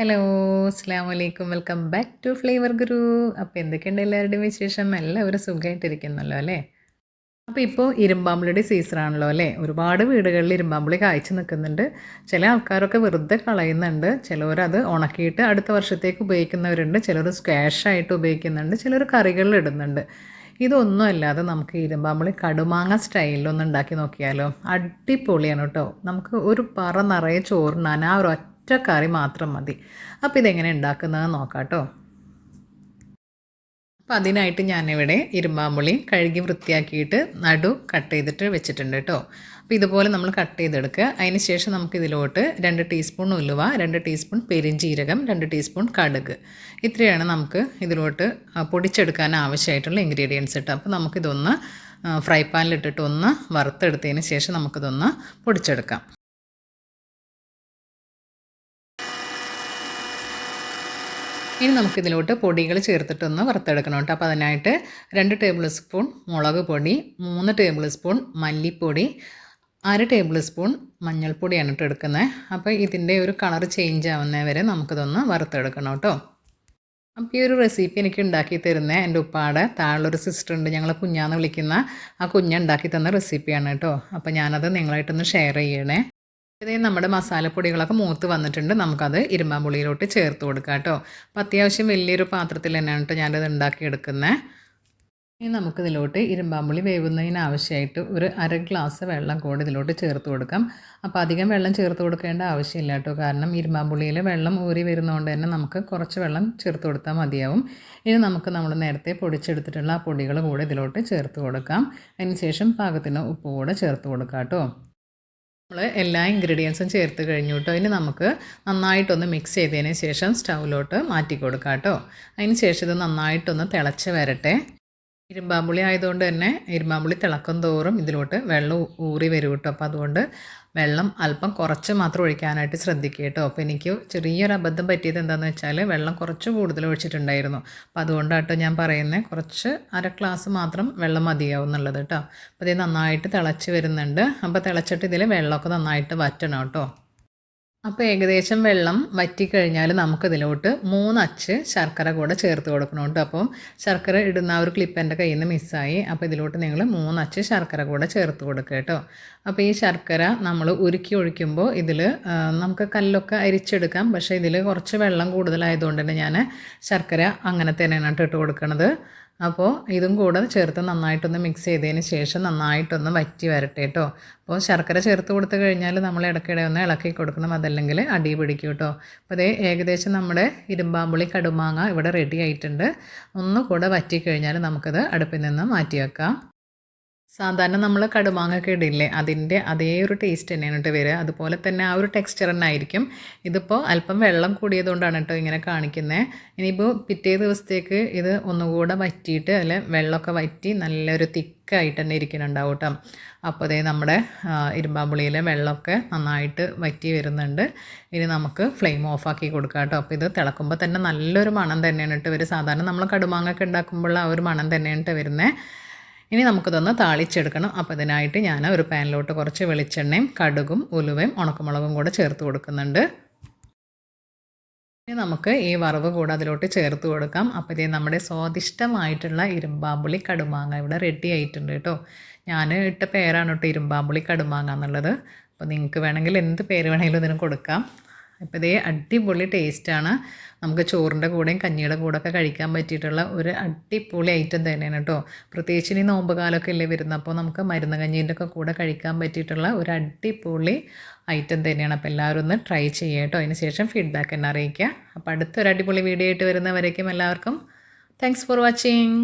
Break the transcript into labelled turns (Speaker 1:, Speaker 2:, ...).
Speaker 1: Hello അസ്സാം വലൈക്കും welcome back to flavour guru അപ്പോൾ എന്തൊക്കെയുണ്ട് എല്ലാവരുടെയും വിശേഷം? എല്ലാവരും സുഖമായിട്ടിരിക്കുന്നല്ലോ അല്ലേ? അപ്പോൾ ഇപ്പോൾ ഇരുമ്പാമ്പുളിയുടെ സീസണാണല്ലോ അല്ലേ? ഒരുപാട് വീടുകളിൽ ഇരുമ്പാമ്പുളി കായ്ച്ചു നിൽക്കുന്നുണ്ട്. ചില ആൾക്കാരൊക്കെ വെറുതെ കളയുന്നുണ്ട്. ചിലവരത് ഉണക്കിയിട്ട് അടുത്ത വർഷത്തേക്ക് ഉപയോഗിക്കുന്നവരുണ്ട്. ചിലർ സ്ക്വാഷായിട്ട് ഉപയോഗിക്കുന്നുണ്ട്. ചിലർ കറികളിൽ ഇടുന്നുണ്ട്. ഇതൊന്നും അല്ലാതെ നമുക്ക് ഇരുമ്പാമ്പുളി കടുമാങ്ങ സ്റ്റൈലിലൊന്നും ഉണ്ടാക്കി നോക്കിയാലോ? അടിപൊളിയാണ് കേട്ടോ. നമുക്ക് ഒരു പറ നിറയെ ചോറിനാൻ ആ ഒരു ഒറ്റ കറി മാത്രം മതി. അപ്പോൾ ഇതെങ്ങനെ ഉണ്ടാക്കുന്നത് നോക്കാം കേട്ടോ അപ്പോൾ അതിനായിട്ട് ഞാനിവിടെ ഇരുമ്പാമ്പുളി കഴുകി വൃത്തിയാക്കിയിട്ട് നടു കട്ട് ചെയ്തിട്ട് വെച്ചിട്ടുണ്ട് കേട്ടോ. അപ്പോൾ ഇതുപോലെ നമ്മൾ കട്ട് ചെയ്തെടുക്കുക. അതിന് ശേഷം നമുക്ക് ഇതിലോട്ട് രണ്ട് ടീസ്പൂൺ ഉലുവ രണ്ട് ടീസ്പൂൺ പെരിഞ്ചീരകം രണ്ട് ടീസ്പൂൺ കടുക്. ഇത്രയാണ് നമുക്ക് ഇതിലോട്ട് പൊടിച്ചെടുക്കാൻ ആവശ്യമായിട്ടുള്ള ഇൻഗ്രീഡിയൻസ് ഇട്ട് അപ്പോൾ നമുക്കിതൊന്ന് ഫ്രൈ പാനിലിട്ടിട്ട് ഒന്ന് വറുത്തെടുത്തതിന് ശേഷം നമുക്കിതൊന്ന് പൊടിച്ചെടുക്കാം. ഇനി നമുക്കിതിലോട്ട് പൊടികൾ ചേർത്തിട്ടൊന്ന് വറുത്തെടുക്കണം കേട്ടോ. അപ്പോൾ അതിനായിട്ട് രണ്ട് ടേബിൾ സ്പൂൺ മുളക് പൊടി മൂന്ന് ടേബിൾ സ്പൂൺ മല്ലിപ്പൊടി അര ടേബിൾ സ്പൂൺ മഞ്ഞൾപ്പൊടിയാണ് കേട്ടോ എടുക്കുന്നത്. അപ്പോൾ ഇതിന്റെ ഒരു കളർ ചേഞ്ച് ആവുന്ന വരെ നമുക്കിതൊന്ന് വറുത്തെടുക്കണം കേട്ടോ. അപ്പോൾ ഈ ഒരു റെസിപ്പി എനിക്ക് ഉണ്ടാക്കി തരുന്ന എന്റെ ഉപ്പാടെ താഴെയുള്ളൊരു സിസ്റ്റർ ഉണ്ട്. ഞങ്ങൾ കുഞ്ഞാന്ന് വിളിക്കുന്ന ആ കുഞ്ഞുണ്ടാക്കി തന്ന റെസിപ്പിയാണ് കേട്ടോ. അപ്പോൾ ഞാനത് നിങ്ങളായിട്ടൊന്ന് ഷെയർ ചെയ്യണേ. ഇതേ നമ്മുടെ മസാലപ്പൊടികളൊക്കെ മൂത്ത് വന്നിട്ടുണ്ട്. നമുക്കത് ഇരുമ്പാമ്പുളിയിലോട്ട് ചേർത്ത് കൊടുക്കാം കേട്ടോ. അപ്പോൾ അത്യാവശ്യം വലിയൊരു പാത്രത്തിൽ തന്നെയാണ് കേട്ടോ ഞാനത് ഉണ്ടാക്കിയെടുക്കുന്നത് ഇനി നമുക്കിതിലോട്ട് ഇരുമ്പാമ്പുളി വേവുന്നതിനാവശ്യമായിട്ട് ഒരു അര ഗ്ലാസ് വെള്ളം കൂടി ഇതിലോട്ട് ചേർത്ത് കൊടുക്കാം. അപ്പോൾ അധികം വെള്ളം ചേർത്ത് കൊടുക്കേണ്ട ആവശ്യമില്ല കേട്ടോ കാരണം ഇരുമ്പാമ്പുളിയിൽ വെള്ളം ഊരി വരുന്നതുകൊണ്ട് തന്നെ നമുക്ക് കുറച്ച് വെള്ളം ചേർത്ത് കൊടുത്താൽ മതിയാവും. ഇനി നമുക്ക് നമ്മൾ നേരത്തെ പൊടിച്ചെടുത്തിട്ടുള്ള ആ പൊടികൾ കൂടെ ഇതിലോട്ട് ചേർത്ത് കൊടുക്കാം. അതിന് ശേഷം പാകത്തിന് ഉപ്പ് കൂടെ ചേർത്ത് കൊടുക്കാം കേട്ടോ നമ്മൾ എല്ലാ ഇൻഗ്രീഡിയൻസും ചേർത്ത് കഴിഞ്ഞു കേട്ടോ ഇനി നമുക്ക് നന്നായിട്ടൊന്ന് മിക്സ് ചെയ്തതിന് ശേഷം സ്റ്റൗവിലോട്ട് മാറ്റി കൊടുക്കാം കേട്ടോ അതിന് ശേഷം ഇത് നന്നായിട്ടൊന്ന് തിളച്ച് വരട്ടെ. ഇരുമ്പാമ്പുളി ആയതുകൊണ്ട് തന്നെ ഇരുമ്പാമ്പുളി തിളക്കം തോറും ഇതിലോട്ട് വെള്ളം ഊറി വരും കേട്ടോ. അപ്പോൾ അതുകൊണ്ട് വെള്ളം അല്പം കുറച്ച് മാത്രം ഒഴിക്കാനായിട്ട് ശ്രദ്ധിക്കുക കേട്ടോ. അപ്പോൾ എനിക്ക് ചെറിയൊരു അബദ്ധം പറ്റിയത് എന്താണെന്ന് വെച്ചാൽ വെള്ളം കുറച്ച് കൂടുതൽ ഒഴിച്ചിട്ടുണ്ടായിരുന്നു. അപ്പോൾ അതുകൊണ്ടാട്ടോ ഞാൻ പറയുന്നത് കുറച്ച് അര ഗ്ലാസ് മാത്രം വെള്ളം മതിയാവും എന്നുള്ളത് കേട്ടോ. അപ്പോൾ ഇത് നന്നായിട്ട് തിളച്ച് വരുന്നുണ്ട്. അപ്പോൾ തിളച്ചിട്ട് ഇതിൽ വെള്ളമൊക്കെ നന്നായിട്ട് വറ്റണം കേട്ടോ. അപ്പോൾ ഏകദേശം വെള്ളം വറ്റിക്കഴിഞ്ഞാൽ നമുക്കിതിലോട്ട് മൂന്നച്ച് ശർക്കര കൂടെ ചേർത്ത് കൊടുക്കണം കേട്ടോ. അപ്പം ശർക്കര ഇടുന്ന ആ ഒരു ക്ലിപ്പ് എന്റെ കയ്യിൽ നിന്ന് മിസ്സായി അപ്പോൾ ഇതിലോട്ട് നിങ്ങൾ മൂന്നച്ച് ശർക്കര കൂടെ ചേർത്ത് കൊടുക്കുക കേട്ടോ. അപ്പോൾ ഈ ശർക്കര നമ്മൾ ഉരുക്കി ഒഴിക്കുമ്പോൾ ഇതിൽ നമുക്ക് കല്ലൊക്കെ അരിച്ചെടുക്കാം. പക്ഷേ ഇതിൽ കുറച്ച് വെള്ളം കൂടുതലായതുകൊണ്ട് തന്നെ ഞാൻ ശർക്കര അങ്ങനെ തന്നെയാണ് ഇട്ട് കൊടുക്കുന്നത് അപ്പോൾ ഇതും കൂടെ ചേർത്ത് നന്നായിട്ടൊന്ന് മിക്സ് ചെയ്തതിന് ശേഷം നന്നായിട്ടൊന്ന് വറ്റി വരട്ടെ കേട്ടോ അപ്പോൾ ശർക്കര ചേർത്ത് കൊടുത്തു കഴിഞ്ഞാൽ നമ്മൾ ഇടയ്ക്കിടെ ഒന്ന് ഇളക്കി കൊടുക്കണം. അതല്ലെങ്കിൽ അടി പിടിക്കും കേട്ടോ അപ്പോൾ അതേ ഏകദേശം നമ്മുടെ ഇരുമ്പാമ്പുളി കടുമാങ്ങ ഇവിടെ റെഡി ആയിട്ടുണ്ട്. ഒന്നുകൂടെ വറ്റി കഴിഞ്ഞാൽ നമുക്കത് അടുപ്പിൽ നിന്ന് മാറ്റി വെക്കാം സാധാരണ നമ്മൾ കടുമാങ്ങൊക്കെ ഇടില്ലേ അതിന്റെ അതേ ഒരു ടേസ്റ്റ് തന്നെയാണ് കേട്ടോ വരിക. അതുപോലെ തന്നെ ആ ഒരു ടെക്സ്ചർ തന്നെ ആയിരിക്കും. ഇതിപ്പോൾ അല്പം വെള്ളം കൂടിയതുകൊണ്ടാണ് കേട്ടോ ഇങ്ങനെ കാണിക്കുന്നത് ഇനിയിപ്പോൾ പിറ്റേ ദിവസത്തേക്ക് ഇത് ഒന്നുകൂടെ വറ്റിയിട്ട് അതിൽ വെള്ളമൊക്കെ വറ്റി നല്ലൊരു തിക്കായിട്ട് തന്നെ ഇരിക്കുന്നുണ്ടാവും കേട്ടോ. അപ്പോൾ അതേ നമ്മുടെ ഇരുമ്പാമ്പുളിയിലെ വെള്ളമൊക്കെ നന്നായിട്ട് വറ്റി വരുന്നുണ്ട്. ഇനി നമുക്ക് ഫ്ലെയിം ഓഫാക്കി കൊടുക്കാം കേട്ടോ. അപ്പോൾ ഇത് തിളക്കുമ്പോൾ തന്നെ നല്ലൊരു മണം തന്നെയാണ് കേട്ടോ ഇവർ സാധാരണ നമ്മൾ കടുമാങ്ങൊക്കെ ഉണ്ടാക്കുമ്പോൾ ആ ഒരു മണം തന്നെയാണ് കേട്ടോ വരുന്നത് ഇനി നമുക്കിതൊന്ന് താളിച്ചെടുക്കണം. അപ്പോൾ ഇതിനായിട്ട് ഞാൻ ഒരു പാനിലോട്ട് കുറച്ച് വെളിച്ചെണ്ണയും കടുകും ഉലുവയും ഉണക്കമുളകും കൂടെ ചേർത്ത് കൊടുക്കുന്നുണ്ട്. ഇനി നമുക്ക് ഈ വറവ് കൂടെ അതിലോട്ട് ചേർത്ത് കൊടുക്കാം. അപ്പോൾ ഇതേ നമ്മുടെ സ്വാദിഷ്ടമായിട്ടുള്ള ഇരുമ്പാമ്പുളി കടുമാങ്ങ ഇവിടെ റെഡി ആയിട്ടുണ്ട് കേട്ടോ. ഞാൻ ഇട്ട പേരാണ് കേട്ടോ ഇരുമ്പാമ്പുളി കടുമാങ്ങ എന്നുള്ളത്. അപ്പോൾ നിങ്ങൾക്ക് വേണമെങ്കിൽ എന്ത് പേര് വേണമെങ്കിലും ഇതിന് കൊടുക്കാം. അപ്പോൾ ഇതേ അടിപൊളി ടേസ്റ്റാണ്. നമുക്ക് ചോറിന്റെ കൂടെയും കഞ്ഞിയുടെ കൂടെയൊക്കെ കഴിക്കാൻ പറ്റിയിട്ടുള്ള ഒരു അടിപൊളി ഐറ്റം തന്നെയാണ് കേട്ടോ. പ്രത്യേകിച്ച് ഇനി നോമ്പ് കാലമൊക്കെ അല്ലേ വരുന്നത് അപ്പോൾ നമുക്ക് മരുന്ന് കഞ്ഞീന്റെ ഒക്കെ കൂടെ കഴിക്കാൻ പറ്റിയിട്ടുള്ള ഒരു അടിപൊളി ഐറ്റം തന്നെയാണ്. അപ്പോൾ എല്ലാവരും ഒന്ന് ട്രൈ ചെയ്യുക കേട്ടോ. അതിന് ശേഷം ഫീഡ്ബാക്ക് എന്നെ അറിയിക്കുക. അപ്പോൾ അടുത്തൊരു അടിപൊളി വീഡിയോ ആയിട്ട് വരുന്നവരേക്കും എല്ലാവർക്കും താങ്ക്സ് ഫോർ വാച്ചിങ്